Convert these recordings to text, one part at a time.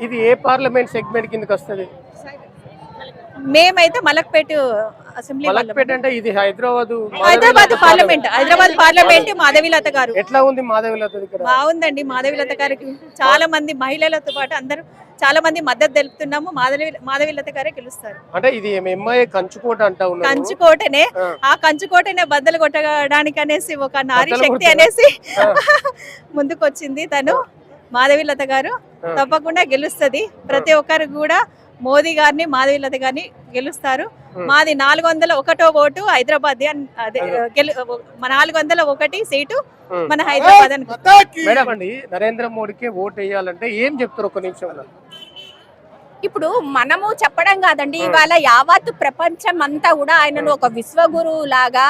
ఇది ఏ parliament segment కిందకి వస్తుంది? మేమైతే మలక్పేట అసెంబ్లీ. మలక్పేట అంటే ఇది హైదరాబాద్ హైదరాబాద్ పార్లమెంట్. హైదరాబాద్ పార్లమెంట్ మాధవిలత గారు. ఎట్లా ఉంది మాధవిలత బాగుందండి మాధవిలత గారికి. చాలా మంది మహిళలతో పాటు అందరూ చాలా మంది మద్దతు తెలుపుతున్నాము. మాధవి మాధవిలత గారే గెలుస్తారు. అంటే ఇది ఎంఐ కంచుకోట అంటా కంచుకోటనే. ఆ. కంచుకోటనే బద్దలు కొట్టడానికి అనేసి ఒక నారీ శక్తి? అనేసి ఆ. ముందుకు వచ్చింది తను మాధవిలత గారు. తప్పకుండా గెలుస్తది ప్రతి ఒక్కరు కూడా మోదీ గారిని మాధవిలత గారిని గెలుస్తారు. మాది నాలుగు వందల ఒకటో ఓటు హైదరాబాద్ అదే గెలు నాలుగు వందల ఒకటి సీటు. మన హైదరాబాద్ అని మేడం అండి నరేంద్ర మోడీకి ఓట్ వేయాలంటే ఏం చెప్తారు ఒక నిమిషంలో ఇప్పుడు మనము చెప్పడం కాదండి. ఇవాళ యావత్ ప్రపంచం అంతా కూడా ఆయనను ఒక విశ్వగురువు లాగా.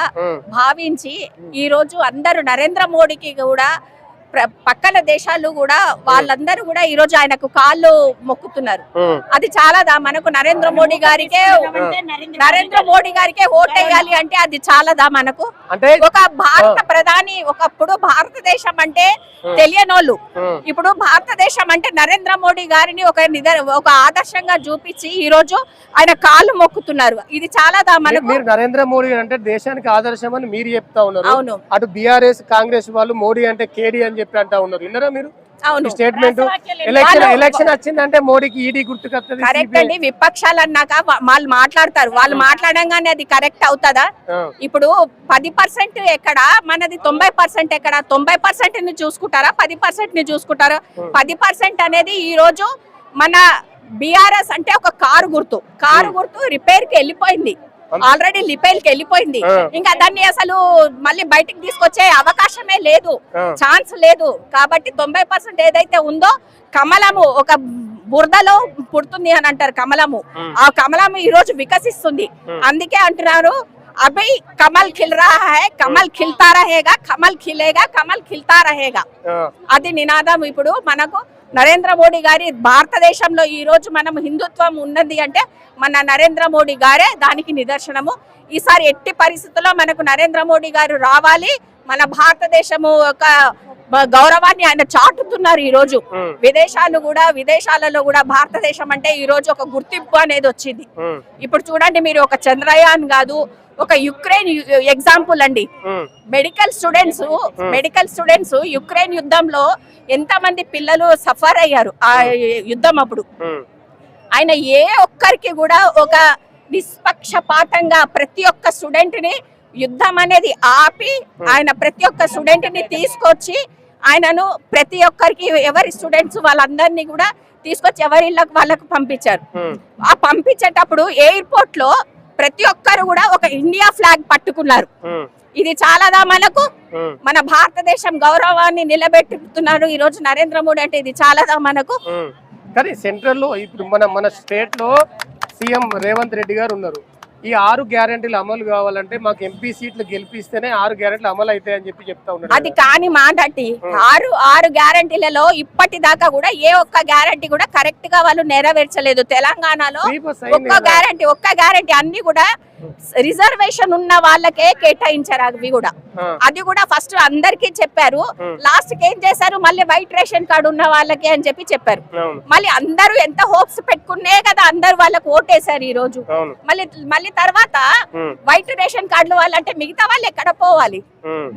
భావించి ఈ రోజు అందరూ నరేంద్ర మోడీకి కూడా పక్కన దేశాలు కూడా వాళ్ళందరూ కూడా ఈ రోజు ఆయనకు కాళ్ళు మొక్కుతున్నారు. అది చాలా దా మనకు నరేంద్ర మోడీ గారికే నరేంద్ర మోడీ గారికే ఓటేయాలి అంటే అది చాలాదా మనకు? ఒక భారత ప్రధాని ఒకప్పుడు భారతదేశం అంటే. తెలియనోళ్ళు. ఇప్పుడు భారతదేశం అంటే నరేంద్ర మోడీ గారిని ఒక ఒక ఆదర్శంగా చూపించి ఈ రోజు ఆయన కాళ్ళు మొక్కుతున్నారు. ఇది చాలా దా మీ- మనకు? మీరు నరేంద్ర మోడీ అంటే దేశానికి ఆదర్శం అని మీరు చెప్తా ఉన్నారు. అవును. అటు బీఆర్ఎస్ కాంగ్రెస్ వాళ్ళు మోడీ అంటే కేడీ అని చెప్పి అంటా ఉన్నారు. విన్నారా మీరు? స్టేట్మెంట్ ఎలక్షన్ ఎలక్షన్ వచ్చిందంటే మోడీకి ఈడీ గుర్తుకొస్తుంది కరెక్ట్ అండి. విపక్షాలు అన్నాక వాళ్ళు మాట్లాడతారు. వాళ్ళు మాట్లాడంగానే అది కరెక్ట్ అవుతుందా? ఇప్పుడు పది పర్సెంట్ ఎక్కడ? మనది తొంభై పర్సెంట్ ఎక్కడ? తొంభై పర్సెంట్ని చూసుకుంటారా? పది పర్సెంట్ని చూసుకుంటారా. పది పర్సెంట్ అనేది ఈ రోజు మన బిఆర్ఎస్ అంటే ఒక కారు గుర్తు. కారు. గుర్తు రిపేర్కి వెళ్ళిపోయింది. ఆల్రెడీ రిపేర్కి వెళ్ళిపోయింది. ఇంకా దాన్ని అసలు మళ్ళీ బయటికి తీసుకొచ్చే అవకాశమే లేదు. ఛాన్స్ లేదు. కాబట్టి తొంభై పర్సెంట్ ఏదైతే ఉందో కమలము ఒక బురదలో పుడుతుంది అని అంటారు కమలము. ఆ కమలము ఈ రోజు వికసిస్తుంది. అందుకే అంటున్నారు అభి కమల్ ఖిల్ రహా హై కమల్ ఖిల్తా రహేగా కమల్ ఖిలేగా కమల్ ఖిల్తా రహేగా అది నినాదం ఇప్పుడు మనకు. నరేంద్ర మోడీ గారి భారతదేశంలో ఈరోజు మనం హిందుత్వం ఉన్నది అంటే మన నరేంద్ర మోడీ గారే దానికి నిదర్శనము. ఈసారి ఎట్టి పరిస్థితుల్లో మనకు నరేంద్ర మోడీ గారు రావాలి. మన భారతదేశము ఒక గౌరవాన్ని ఆయన చాటుతున్నారు ఈ రోజు విదేశాలు కూడా విదేశాలలో కూడా భారతదేశం అంటే ఈ రోజు ఒక గుర్తింపు అనేది వచ్చింది. ఇప్పుడు చూడండి మీరు ఒక చంద్రయాన్ కాదు ఒక యుక్రెయిన్ ఎగ్జాంపుల్ అండి. Medical students medical students Ukraine యుద్ధంలో ఎంత మంది పిల్లలు సఫర్ అయ్యారు ఆ యుద్ధం అప్పుడు. ఆయన ఏ ఒక్కరికి కూడా ఒక నిష్పక్షపాతంగా ప్రతి ఒక్క స్టూడెంట్ని యుద్ధం అనేది ఆపి ఆయన ప్రతి ఒక్క స్టూడెంట్ని తీసుకొచ్చి ఆయనను ప్రతి ఒక్కరికి ఎవరి స్టూడెంట్స్ వాళ్ళందరినీ కూడా తీసుకొచ్చి ఎవరి ఇళ్ళకు వాళ్ళకు పంపించారు. ఆ పంపించేటప్పుడు ఎయిర్పోర్ట్లో ప్రతి ఒక్కరు కూడా ఒక ఇండియా ఫ్లాగ్ పట్టుకున్నారు. ఇది చాలాదా మనకు? మన భారతదేశం గౌరవాన్ని నిలబెట్టుతున్నారు ఈ రోజు నరేంద్ర మోడీ అంటే ఇది చాలాదా మనకు? కానీ సెంట్రల్లో ఇప్పుడు మన మన స్టేట్లో సీఎం రేవంత్ రెడ్డి గారు ఉన్నారు. ఈ ఆరు గ్యారెంటీలు అమలు కావాలంటే మాకు ఎంపీ సీట్లు గెలిపిస్తేనే ఆరు గ్యారెంటీలు అమలు అవుతాయని చెప్పి చెప్తా ఉన్నారు అది కాని మాట అండి. ఆరు ఆరు గ్యారంటీలలో ఇప్పటిదాకా కూడా ఏ ఒక్క గ్యారంటీ కూడా కరెక్ట్గా వాళ్ళు నెరవేర్చలేదు తెలంగాణలో ఒక్క. గ్యారంటీ ఒక్క గ్యారంటీ అన్ని కూడా రిజర్వేషన్ ఉన్న వాళ్ళకే కేటాయించారు అవి కూడా. అది కూడా ఫస్ట్ అందరికీ చెప్పారు. లాస్ట్కి ఏం చేశారు? మళ్ళీ వైట్ రేషన్ కార్డు ఉన్న వాళ్ళకి అని చెప్పి చెప్పారు. మళ్ళీ అందరూ ఎంత హోప్స్ పెట్టుకునే కదా అందరు వాళ్ళకి ఓటేశారు ఈ రోజు. మళ్ళీ మళ్ళీ తర్వాత వైట్ రేషన్ కార్డులు వాళ్ళంటే మిగతా వాళ్ళు ఎక్కడ పోవాలి?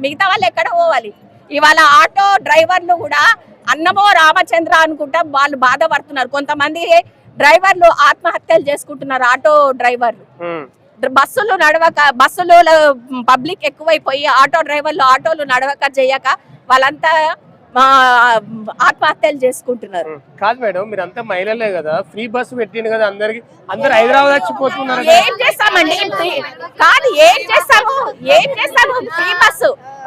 మిగతా వాళ్ళు ఎక్కడ పోవాలి? ఇవాళ ఆటో డ్రైవర్లు కూడా అన్నమో రామచంద్ర అనుకుంటా వాళ్ళు బాధపడుతున్నారు. కొంతమంది డ్రైవర్లు ఆత్మహత్యలు చేసుకుంటున్నారు ఆటో డ్రైవర్లు. బస్సులు నడవక బస్సులు పబ్లిక్ ఎక్కువైపోయి ఆటో డ్రైవర్లు ఆటోలు నడవక చేయక వాళ్ళంతా ఆత్మహత్యలు చేసుకుంటున్నారు. కాదు మేడం మీరు అంతా మహిళలే కదా ఫ్రీ బస్ పెట్టింది కదా అందరికి అందరు హైదరాబాద్ వచ్చిపోతున్నారు. ఏం చేస్తామండి కాదు ఏం చేస్తాము ఏం చేస్తాము ఫ్రీ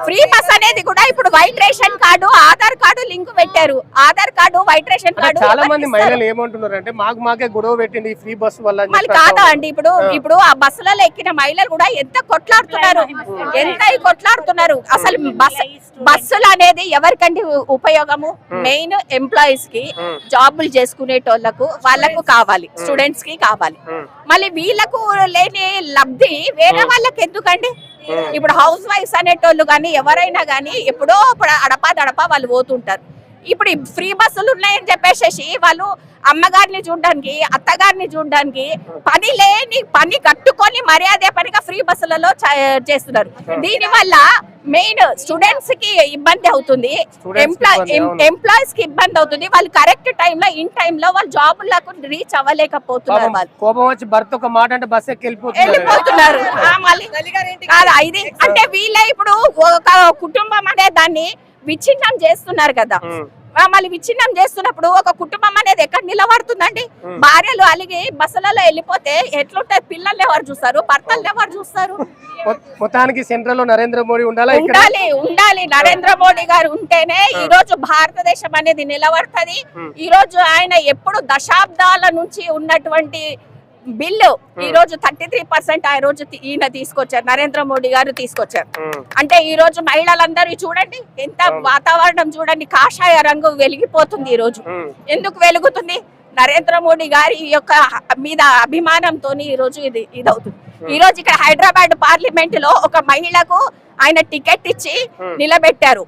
ఫ్రీ బస్ అనేది కూడా ఇప్పుడు white ration card Aadhaar card link పెట్టారు. Aadhaar card white ration card చాలా మంది మహిళలు ఏమంటున్నారు అంటే మాకు మాకే గొడవ పెట్టింది ఈ ఫ్రీ బస్ వల్ల మళ్ళీ కాదా అండి ఇప్పుడు. ఇప్పుడు ఆ బస్సులలో ఎక్కిన మహిళలు కూడా ఎంత కొట్లాడుతున్నారు? ఎంత కొట్లాడుతున్నారు? అసలు బస్ బస్సులు అనేది ఎవరికండి ఉపయోగము? మెయిన్ ఎంప్లాయీస్కి జాబులు చేసుకునేటోళ్ళకు వాళ్ళకు కావాలి స్టూడెంట్స్కి కావాలి. మళ్ళీ వీళ్ళకు లేని లబ్ధి వేరే వాళ్ళకి ఎందుకండి. Hmm. ఇప్పుడు హౌస్ వైఫ్స్ అనేటోళ్ళు కానీ ఎవరైనా కానీ ఎప్పుడో అప్పుడు అడపా దడపా వాళ్ళు పోతుంటారు. ఇప్పుడు ఫ్రీ బస్సులు ఉన్నాయని చెప్పేసి వాళ్ళు అమ్మగారిని చూడడానికి అత్తగారిని చూడడానికి పని లేని పని కట్టుకొని మరి అదే పనిగా ఫ్రీ బస్సులలో చ- చేస్తున్నారు. దీని వల్ల మెయిన్ స్టూడెంట్స్కి ఇబ్బంది అవుతుంది. ఎంప్లాయీస్కి ఇబ్బంది అవుతుంది. వాళ్ళు కరెక్ట్ టైంలో ఇన్ టైంలో వాళ్ళు జాబులకు రీచ్ అవ్వలేకపోతున్నారు వాళ్ళు. కోపం వచ్చి భర్త ఒక మాట అంటే బస్ వెళ్ళిపోతున్నారు. అంటే వీళ్ళే ఇప్పుడు ఒక కుటుంబం అనే దాన్ని విచ్ఛిన్నం చేస్తున్నారు కదా. మళ్ళీ విచ్ఛిన్నం చేస్తున్నప్పుడు ఒక కుటుంబం అనేది ఎక్కడ నిలబడుతుందండి? భార్యలు అలిగి బస్సులలో వెళ్ళిపోతే ఎట్లుంటాయి? పిల్లల్ని ఎవరు చూస్తారు? భర్తలు ఎవరు చూస్తారు? మొత్తానికి సెంట్రల్లో నరేంద్ర మోడీ ఉండాలా ఉండాలి ఉండాలి. నరేంద్ర మోడీ గారు ఉంటేనే ఈ రోజు భారతదేశం అనేది నిలబడుతుంది. ఈ రోజు ఆయన ఎప్పుడు దశాబ్దాల నుంచి ఉన్నటువంటి బిల్లు ఈ రోజు థర్టీ త్రీ పర్సెంట్ ఆ రోజు ఈయన తీసుకొచ్చారు నరేంద్ర మోడీ గారు తీసుకొచ్చారు. అంటే ఈ రోజు మహిళలందరూ చూడండి ఎంత వాతావరణం చూడండి కాషాయ రంగు వెలిగిపోతుంది ఈ రోజు. ఎందుకు వెలుగుతుంది? నరేంద్ర మోడీ గారి యొక్క మీద అభిమానంతో ఈ రోజు ఇది ఇదవుతుంది. ఈ రోజు ఇక్కడ హైదరాబాద్ పార్లమెంట్లో ఒక మహిళకు ఆయన టికెట్ ఇచ్చి నిలబెట్టారు.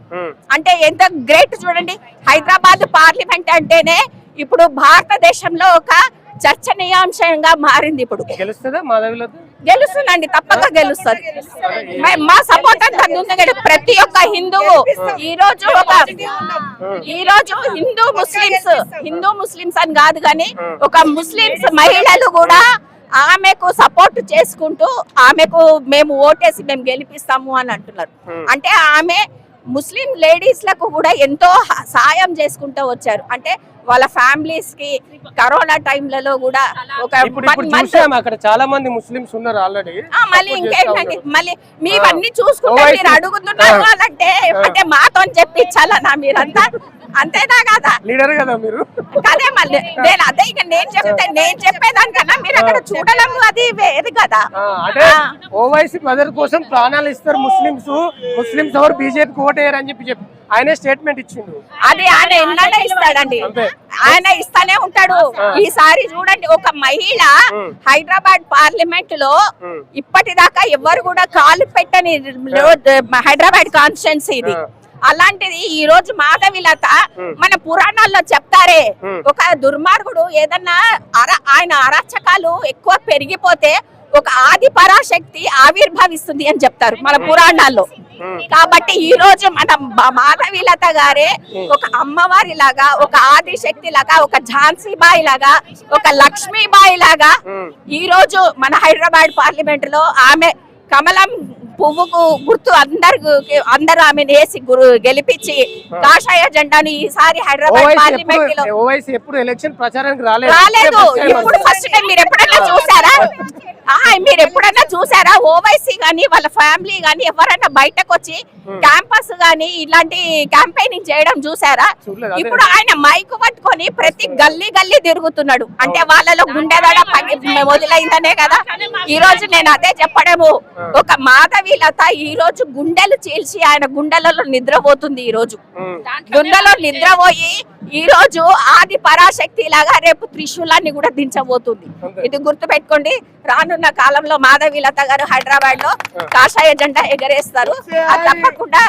అంటే ఎంత గ్రేట్ చూడండి హైదరాబాద్ పార్లమెంట్ అంటేనే ఇప్పుడు భారతదేశంలో ఒక చర్చనీయాంశంగా మారింది ఇప్పుడు. గెలుస్తుందండి తప్పక గెలుస్తుంది. మే- సపోర్ట్ అంతా ఉంది. ప్రతి ఒక్క హిందువు ఈ రోజు ఒక ఈ రోజు హిందూ ముస్లిమ్స్ హిందూ ముస్లిమ్స్ అని కాదు కానీ ఒక ముస్లిమ్స్ మహిళలు కూడా ఆమెకు సపోర్ట్ చేసుకుంటూ ఆమెకు మేము ఓటేసి మేము గెలిపిస్తాము అని అంటున్నారు. అంటే ఆమె ముస్లిం లేడీస్లకు కూడా ఎంతో సాయం చేసుకుంటూ వచ్చారు. అంటే వాళ్ళ ఫ్యామిలీస్కి కరోనా టైంలలో కూడా ఒక అక్కడ చాలా మంది ముస్లిమ్స్ ఉన్నారు ఆల్రెడీ మళ్ళీ ఇంకేంటండి మళ్ళీ మీవన్నీ చూసుకుంటే. మీరు అడుగుతున్నారు. అంటే అంటే మాతో చెప్పించాలన్నా మీరంతా? అంతేనా కదా? లీడర్ కదా మీరు? కదే మళ్ళీ నేను అదే ఇక నేను చెప్తే నేను చెప్పేదానికన్నా మీరు అక్కడ చూడడం అది వేరు కదా. ఆ, అంటే ఆ. ఓవైసీ ప్రజల కోసం ప్రాణాలు ఇస్తారు ముస్లిమ్స్. ముస్లిమ్స్ ఎవరు బీజేపీ ఓటేయరు అని చెప్పి చెప్పి ఆయనే స్టేట్మెంట్ ఇచ్చిండు. అది ఆయన ఎన్నైనా ఇస్తాడండి. ఆయన ఇస్తానే ఉంటాడు. ఈసారి చూడండి ఒక మహిళ. హైదరాబాద్ పార్లమెంట్లో. ఇప్పటిదాకా ఎవరు కూడా కాలు పెట్టని హైదరాబాద్ కాన్స్టిట్యున్సీ ఇది. అలాంటిది ఈ రోజు మాధవిలత మన పురాణాల్లో చెప్తారే. ఒక దుర్మార్గుడు ఏదన్నా అర ఆయన అరాచకాలు ఎక్కువ పెరిగిపోతే ఒక ఆది పరాశక్తి ఆవిర్భవిస్తుంది అని చెప్తారు మన పురాణాల్లో. కాబట్టి ఈ రోజు మన మాధవీలత గారే ఒక అమ్మవారి లాగా ఒక ఆది శక్తి లాగా ఒక ఝాన్సీ బాయి లాగా ఒక లక్ష్మీబాయి లాగా. ఈ రోజు మన హైదరాబాద్ పార్లమెంట్లో ఆమె కమలం పువ్వుకు గుర్తు అందరు అందరూ ఆమెను వేసి గురు గెలిపించి కాషాయ జెండాను ఈసారి హైదరాబాద్ పార్లమెంట్లో ఎప్పుడు ఎలక్షన్ ప్రచారానికి రాలేదు. రాలేదు. ఇప్పుడు ఫస్ట్ టైం మీరు ఎప్పుడైనా చూసారా? మీరు ఎప్పుడైనా చూసారా ఓవైసీ గాని వాళ్ళ ఫ్యామిలీ గాని ఎవరైనా బయటకు వచ్చి క్యాంపస్ గాని ఇలాంటి క్యాంపెయినింగ్ చేయడం చూసారా. ఇప్పుడు ఆయన మైక్ పట్టుకొని ప్రతి గల్లీ గల్లీ తిరుగుతున్నాడు. అంటే వాళ్ళలో గుండెదడ పగి మొదలైందనే కదా. ఈ రోజు నేను అదే చెప్పడము. ఒక మాధవి లత ఈ రోజు గుండెలు చీల్చి ఆయన గుండెలలో నిద్రపోతుంది ఈ రోజు. గుండెలో నిద్రపోయి ఈ రోజు ఆది పరాశక్తి లాగా రేపు త్రిశూలాన్ని కూడా దించబోతుంది. ఇది గుర్తు పెట్టుకోండి రానున్న కాలంలో మాధవి లత గారు హైదరాబాద్లో కాషాయ జెండా ఎగరేస్తారు. అది తప్పకుండా.